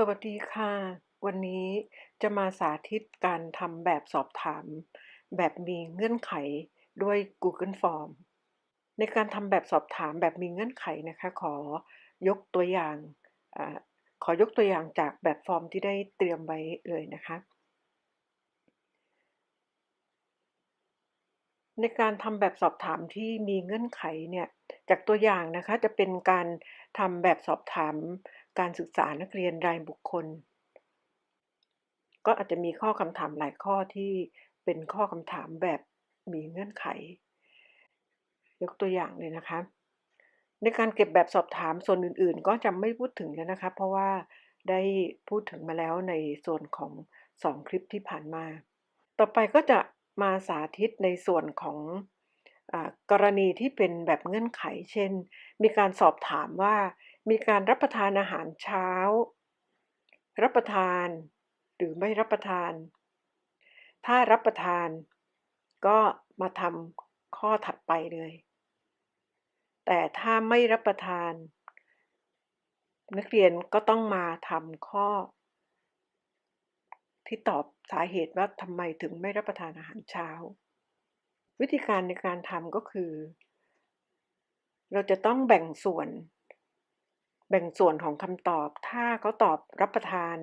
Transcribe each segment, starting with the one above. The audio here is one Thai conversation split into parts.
สวัสดีค่ะ วันนี้จะมาสาธิตการทำแบบสอบถาม แบบมีเงื่อนไขด้วย Google Form ในการทำแบบสอบถามแบบมีเงื่อนไขนะคะ ขอยกตัวอย่างอขอยกตัวอย่างจากแบบฟอร์มที่ได้เตรียมไว้เลยนะคะ ในการทำแบบสอบถามที่มีเงื่อนไขเนี่ย จากตัวอย่างนะคะจะเป็นการทำแบบสอบถาม การศึกษานักเรียนรายบุคคล ก็อาจจะมีข้อคำถามหลายข้อที่เป็นข้อคำถามแบบมีเงื่อนไข ยกตัวอย่างเลยนะคะ ในการเก็บแบบสอบถามส่วนอื่นๆ ก็จะไม่พูดถึงแล้วนะคะ เพราะว่าได้พูดถึงมาแล้วในส่วนของ 2 คลิปที่ผ่านมา ต่อไปก็จะมาสาธิตในส่วนของอกรณีที่เป็นแบบเงื่อนไข เช่น มีการสอบถามว่า มีการรับประทานอาหารเช้า รับประทาน หรือไม่รับประทาน ถ้ารับประทาน ก็มาทำข้อถัดไปเลย แต่ถ้าไม่รับประทาน นักเรียนก็ต้องมาทำข้อ ที่ตอบสาเหตุว่าทำไมถึงไม่รับประทานอาหารเช้า วิธีการในการทำก็คือ เราจะต้องแบ่งส่วน แบ่งส่วนของคำตอบ ถ้าเขาตอบรับประทาน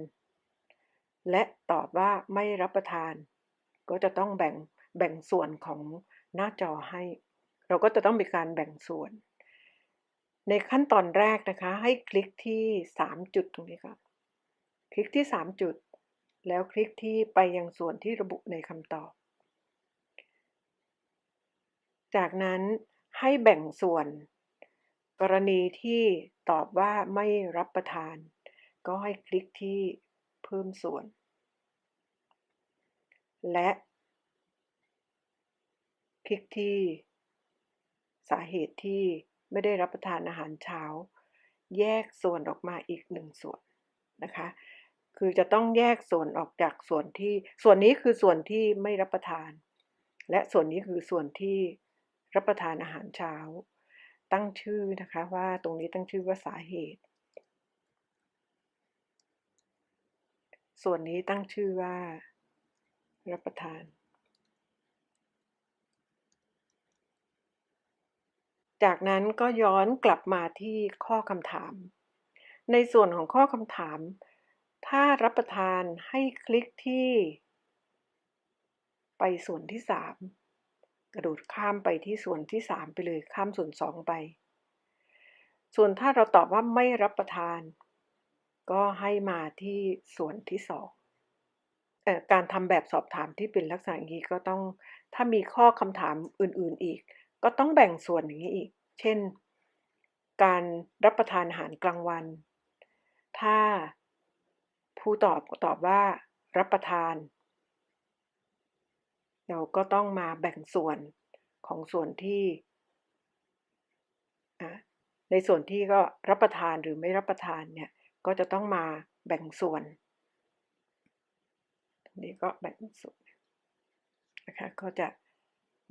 และตอบว่าไม่รับประทาน ก็จะต้องแบ่งแบ่งส่วนของหน้าจอให้ เราก็จะต้องมีการแบ่งส่วน ในขั้นตอนแรกนะคะ ให้คลิกที่ 3 จุดตรงนี้ค่ะ คลิกที่ 3 จุด แล้วคลิกที่ไปยังส่วนที่ระบุในคำตอบ จากนั้นให้แบ่งส่วน กรณีที่ตอบว่าไม่รับประทาน ก็ให้คลิกที่เพิ่มส่วน และ คลิกที่ สาเหตุที่ไม่ได้รับประทานอาหารเช้า แยกส่วนออกมาอีกหนึ่งส่วนนะคะ คือจะต้องแยกส่วนออกจากส่วนที่ ส่วนนี้คือส่วนที่ไม่รับประทาน และส่วนนี้คือส่วนที่รับประทานอาหารเช้า ตั้งชื่อนะคะว่าตรงนี้ตั้งชื่อว่าสาเหตุ ส่วนนี้ตั้งชื่อว่า รับประทาน จากนั้นก็ย้อนกลับมาที่ข้อคำถาม ในส่วนของข้อคำถาม ถ้ารับประทานให้คลิกที่ ไปส่วนที่ 3 กระโดดข้ามไปที่ส่วนที่3ไปเลยข้ามส่วน2ไป ส่วนถ้าเราตอบว่าไม่รับประทาน ก็ให้มาที่ส่วนที่2เอ่อการทำแบบสอบถามที่เป็นลักษณะนี้ก็ต้องถ้ามีข้อคำถามอื่นๆอีก ก็ต้องแบ่งส่วนอย่างนี้อีก เช่น การรับประทานอาหารกลางวัน ถ้าผู้ตอบตอบว่ารับประทาน เราก็ต้องมาแบ่งส่วนของส่วนที่ ในส่วนที่ก็รับประทานหรือไม่รับประทานเนี่ย ก็จะต้องมาแบ่งส่วน นี้ก็แบ่งส่วนนะคะ ก็จะ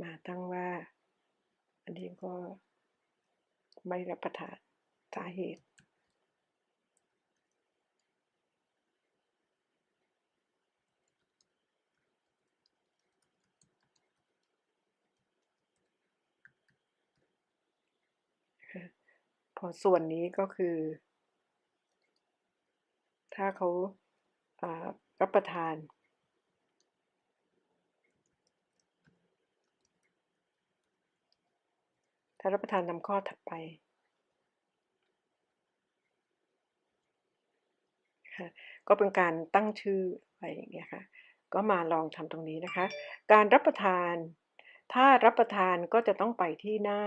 มาตั้งว่า อันนี้ก็ไม่รับประทานสาเหตุ อส่วนนี้ก็คือ ถ้าเขาารับประทานถ้ารับประทานตามข้อถัดไปก็เป็นการตั้งชื่ออะไรอย่างเงี้ยค่ะ ก็มาลองทำตรงนี้นะคะ การรับประทาน ถ้ารับประทานก็จะต้องไปที่หน้า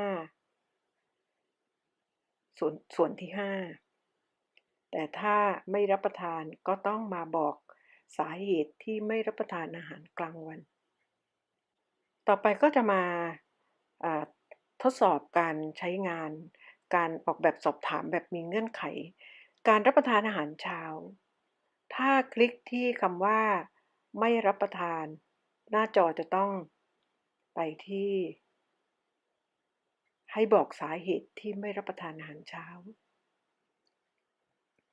ส่วนส่วนที่ 5 แต่ถ้าไม่รับประทานก็ต้องมาบอกสาเหตุที่ไม่รับประทานอาหารกลางวัน ต่อไปก็จะมาอ่าทดสอบการใช้งาน การออกแบบสอบถามแบบมีเงื่อนไข การรับประทานอาหารเช้า ถ้าคลิกที่คำว่า ไม่รับประทาน หน้าจอจะต้องไปที่ ให้บอกสาเหตุที่ไม่รับประทานอาหารเช้า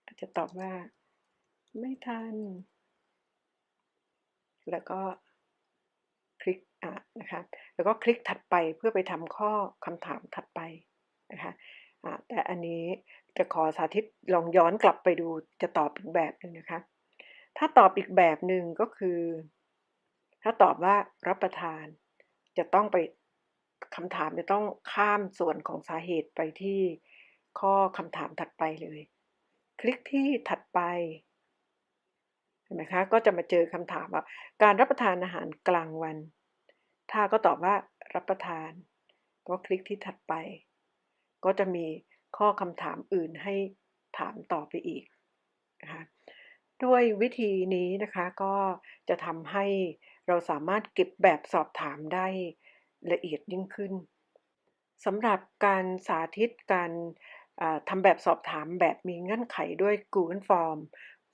ก็จะตอบว่า ไม่ทัน แล้วก็คลิกอ่านะคะ แล้วก็คลิกถัดไปเพื่อไปทำข้อคำถามถัดไปนะคะอ่าแต่อันนี้จะขอสาธิตลองย้อนกลับไปดูจะตอบอีกแบบหนึ่งนะคะ ถ้าตอบอีกแบบหนึ่งก็คือ ถ้าตอบว่ารับประทานจะต้องไป คำถามจะต้องข้ามส่วนของสาเหตุไปที่ข้อคำถามถัดไปเลย คลิกที่ถัดไปเห็นไหมคะ ก็จะมาเจอคำถามว่าการรับประทานอาหารกลางวัน ถ้าก็ตอบว่ารับประทาน ก็คลิกที่ถัดไป ก็จะมีข้อคำถามอื่นให้ถามต่อไปอีกนะคะด้วยวิธีนี้นะคะก็จะทำให้เราสามารถเก็บแบบสอบถามได้ ละเอียดยิ่งขึ้นสำหรับการสาธิตการทำแบบสอบถามแบบมีเงื่อนไขด้วย Google Form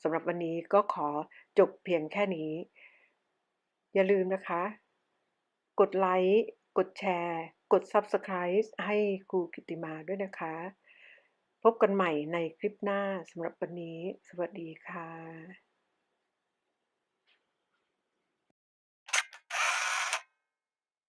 สำหรับวันนี้ก็ขอจบเพียงแค่นี้ อย่าลืมนะคะ กดไลค์กดแชร์ กด Subscribe ให้ครูกิติมาด้วยนะคะ พบกันใหม่ในคลิปหน้าสำหรับวันนี้ สวัสดีค่ะ